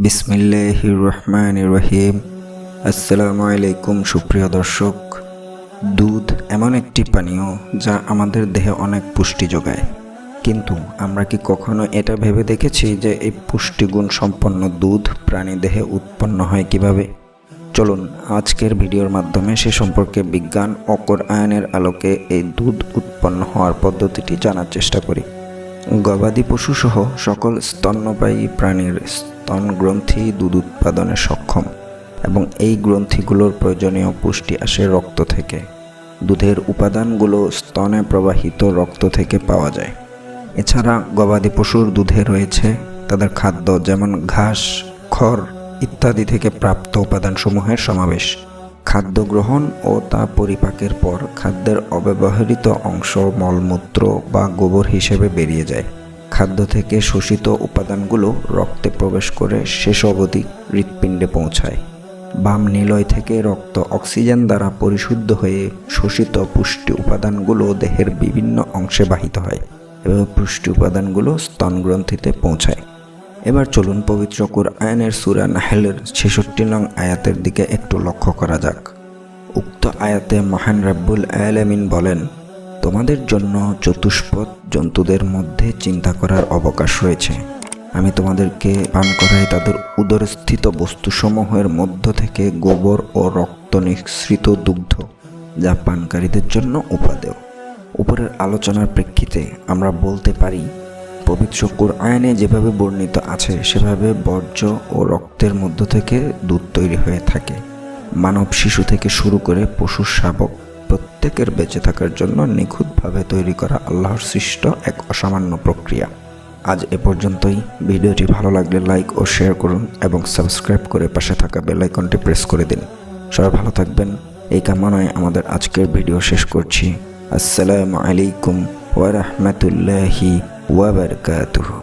বিসমিল্লাহির রহমান রহিম। আসসালামু আলাইকুম সুপ্রিয় দর্শক। দুধ এমন একটি পানীয় যা আমাদের দেহে অনেক পুষ্টি যোগায়। কিন্তু আমরা কি কখনো এটা ভেবে দেখেছি যে এই পুষ্টিগুণ সম্পন্ন দুধ প্রাণী দেহে উৎপন্ন হয় কীভাবে? চলুন আজকের ভিডিওর মাধ্যমে সে সম্পর্কে বিজ্ঞান ও কোরআনের আলোকে এই দুধ উৎপন্ন হওয়ার পদ্ধতিটি জানার চেষ্টা করি। গবাদি পশু সহ সকল স্তন্যপায়ী প্রাণীর স্তন গ্রন্থি দুধ উৎপাদনে সক্ষম এবং এই গ্রন্থিগুলোর প্রয়োজনীয় পুষ্টি আসে রক্ত থেকে। দুধের উপাদানগুলো স্তনে প্রবাহিত রক্ত থেকে পাওয়া যায়। এছাড়া গবাদি পশুর দুধে রয়েছে তাদের খাদ্য যেমন ঘাস, খড় ইত্যাদি থেকে প্রাপ্ত উপাদানসমূহের সমাবেশ। খাদ্য গ্রহণ ও তা পরিপাকের পর খাদ্যের অব্যবহৃত অংশ মলমূত্র বা গোবর হিসেবে বেরিয়ে যায়। খাদ্য থেকে শোষিত উপাদানগুলো রক্তে প্রবেশ করে শেষ অবধি হৃৎপিণ্ডে পৌঁছায়। বাম নিলয় থেকে রক্ত অক্সিজেন দ্বারা পরিশুদ্ধ হয়ে শোষিত পুষ্টি উপাদানগুলো দেহের বিভিন্ন অংশে বাহিত হয় এবং পুষ্টি উপাদানগুলো স্তনগ্রন্থিতে পৌঁছায়। এবার চলুন পবিত্র কোরআনের সুরা নাহেলের ছেষট্টি নং আয়াতের দিকে একটু লক্ষ্য করা যাক। উক্ত আয়াতে মহান রাব্বুল আয়ালামিন বলেন তোমাদের জন্য চতুষ্পদ জন্তুদের মধ্যে চিন্তা করার অবকাশ রয়েছে। আমি তোমাদেরকে পান করাই তাদের উদরস্থিত বস্তুসমূহের মধ্য থেকে গোবর ও রক্ত নিঃসৃত দুগ্ধ, যা পানকারীদের জন্য উপাদেয়। উপরের আলোচনার প্রেক্ষিতে আমরা বলতে পারি, পবিত্র কোরআনে যেভাবে বর্ণিত আছে, সেভাবে বর্জ্য ও রক্তের মধ্য থেকে দুধ তৈরি হয়ে থাকে। মানব শিশু থেকে শুরু করে পশুর শাবক প্রত্যেকের বেঁচে থাকার জন্য নিখুঁতভাবে তৈরি করা আল্লাহর সৃষ্ট এক অসামান্য প্রক্রিয়া। আজ এ পর্যন্তই। ভিডিওটি ভালো লাগলে লাইক ও শেয়ার করুন এবং সাবস্ক্রাইব করে পাশে থাকা বেল আইকনটি প্রেস করে দিন। সবাই ভালো থাকবেন। এই কামনায় আমাদের আজকের ভিডিও শেষ করছি। আসসালামু আলাইকুম ওয়া বারাকাতুহু।